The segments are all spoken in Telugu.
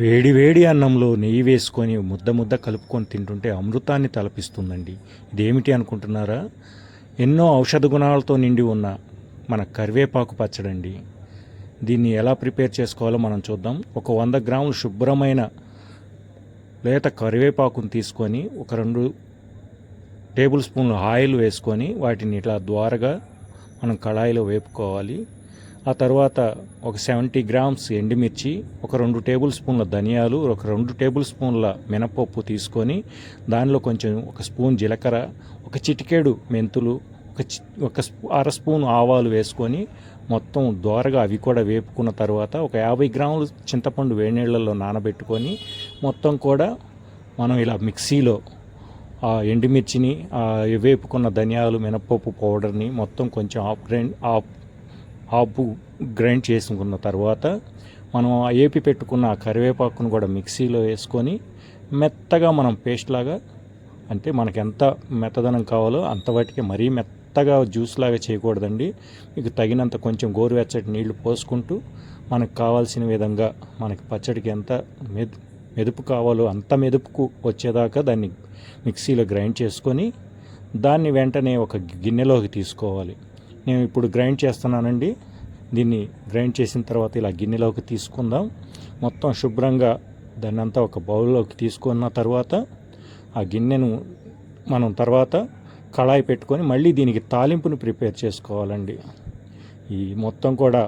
వేడి వేడి అన్నంలో నెయ్యి వేసుకొని ముద్ద ముద్ద కలుపుకొని తింటుంటే అమృతాన్ని తలపిస్తుందండి. ఇదేమిటి అనుకుంటున్నారా? ఎన్నో ఔషధ గుణాలతో నిండి ఉన్న మన కరివేపాకు పచ్చడండి. దీన్ని ఎలా ప్రిపేర్ చేసుకోవాలో మనం చూద్దాం. ఒక వంద గ్రాములు శుభ్రమైన లేత కరివేపాకును తీసుకొని ఒక రెండు టేబుల్ స్పూన్లు ఆయిల్ వేసుకొని వాటిని ఇట్లా ద్వారగా మనం కళాయిలో వేపుకోవాలి. ఆ తర్వాత ఒక సెవెంటీ గ్రామ్స్ ఎండుమిర్చి ఒక రెండు టేబుల్ స్పూన్ల ధనియాలు ఒక రెండు టేబుల్ స్పూన్ల మినపప్పు తీసుకొని దానిలో కొంచెం ఒక స్పూన్ జీలకర్ర ఒక చిటికేడు మెంతులు ఒక చి ఒక అర స్పూన్ ఆవాలు వేసుకొని మొత్తం దోరగా అవి కూడా వేపుకున్న తర్వాత ఒక యాభై గ్రాములు చింతపండు వేడినీళ్ళల్లో నానబెట్టుకొని మొత్తం కూడా మనం ఇలా మిక్సీలో ఆ ఎండుమిర్చిని వేపుకున్న ధనియాలు మినపప్పు పౌడర్ని మొత్తం కొంచెం ఆఫ్ గ్రైండ్ ఆఫ్ ఆపు గ్రైండ్ చేసుకున్న తర్వాత మనం ఆ ఏపి పెట్టుకున్న కరివేపాకును కూడా మిక్సీలో వేసుకొని మెత్తగా మనం పేస్ట్ లాగా అంటే మనకు ఎంత మెత్తదనం కావాలో అంత వాటికి మరీ మెత్తగా జ్యూస్ లాగా చేయకూడదండి. మీకు తగినంత కొంచెం గోరువెచ్చటి నీళ్ళు పోసుకుంటూ మనకు కావాల్సిన విధంగా మనకి పచ్చడికి ఎంత మెదు మెదుపు కావాలో అంత మెదుపుకు వచ్చేదాకా దాన్ని మిక్సీలో గ్రైండ్ చేసుకొని దాన్ని వెంటనే ఒక గిన్నెలోకి తీసుకోవాలి. నేను ఇప్పుడు గ్రైండ్ చేస్తున్నానండి. దీన్ని గ్రైండ్ చేసిన తర్వాత ఇలా గిన్నెలోకి తీసుకుందాం. మొత్తం శుభ్రంగా దాన్ని అంతా ఒక బౌల్లోకి తీసుకున్న తర్వాత ఆ గిన్నెను మనం తర్వాత కళాయి పెట్టుకొని మళ్ళీ దీనికి తాలింపుని ప్రిపేర్ చేసుకోవాలండి. ఈ మొత్తం కూడా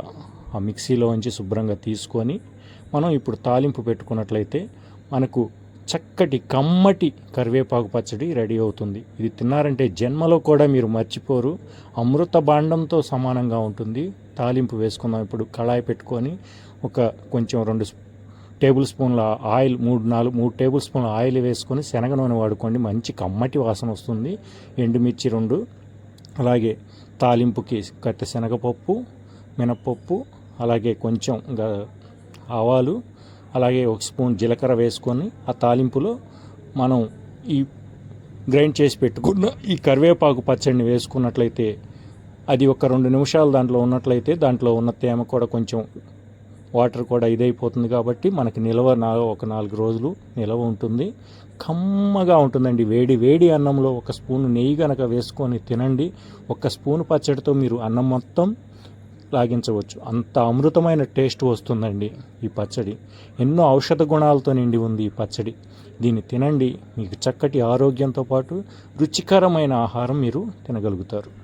ఆ మిక్సీలో ఉంచి శుభ్రంగా తీసుకొని మనం ఇప్పుడు తాలింపు పెట్టుకున్నట్లయితే మనకు చక్కటి కమ్మటి కరివేపాకు పచ్చడి రెడీ అవుతుంది. ఇది తిన్నారంటే జన్మలో కూడా మీరు మర్చిపోరు. అమృత బాండంతో సమానంగా ఉంటుంది. తాలింపు వేసుకుందాం ఇప్పుడు. కళాయి పెట్టుకొని ఒక కొంచెం రెండు టేబుల్ స్పూన్ల ఆయిల్ మూడు నాలుగు మూడు టేబుల్ స్పూన్ల ఆయిల్ వేసుకొని శనగ నూనె వాడుకోండి. మంచి కమ్మటి వాసన వస్తుంది. ఎండుమిర్చి రెండు. అలాగే తాలింపుకి కట్టె శనగపప్పు మినప్పప్పు అలాగే కొంచెం ఆవాలు అలాగే ఒక స్పూన్ జీలకర్ర వేసుకొని ఆ తాలింపులో మనం ఈ గ్రైండ్ చేసి పెట్టుకున్న ఈ కరివేపాకు పచ్చడిని వేసుకున్నట్లయితే అది ఒక రెండు నిమిషాలు దాంట్లో ఉన్నట్లయితే దాంట్లో ఉన్న తేమ కూడా కొంచెం వాటర్ కూడా ఇదైపోతుంది కాబట్టి మనకి నిల్వ నా ఒక నాలుగు రోజులు నిల్వ ఉంటుంది. కమ్మగా ఉంటుందండి. వేడి వేడి అన్నంలో ఒక స్పూన్ నెయ్యి కనుక వేసుకొని తినండి. ఒక స్పూన్ పచ్చడితో మీరు అన్నం మొత్తం లాగించవచ్చు. అంత అమృతమైన టేస్ట్ వస్తుందండి ఈ పచ్చడి. ఎన్నో ఔషధ గుణాలతో నిండి ఉంది ఈ పచ్చడి. దీన్ని తినండి. మీకు చక్కటి ఆరోగ్యంతో పాటు రుచికరమైన ఆహారం మీరు తినగలుగుతారు.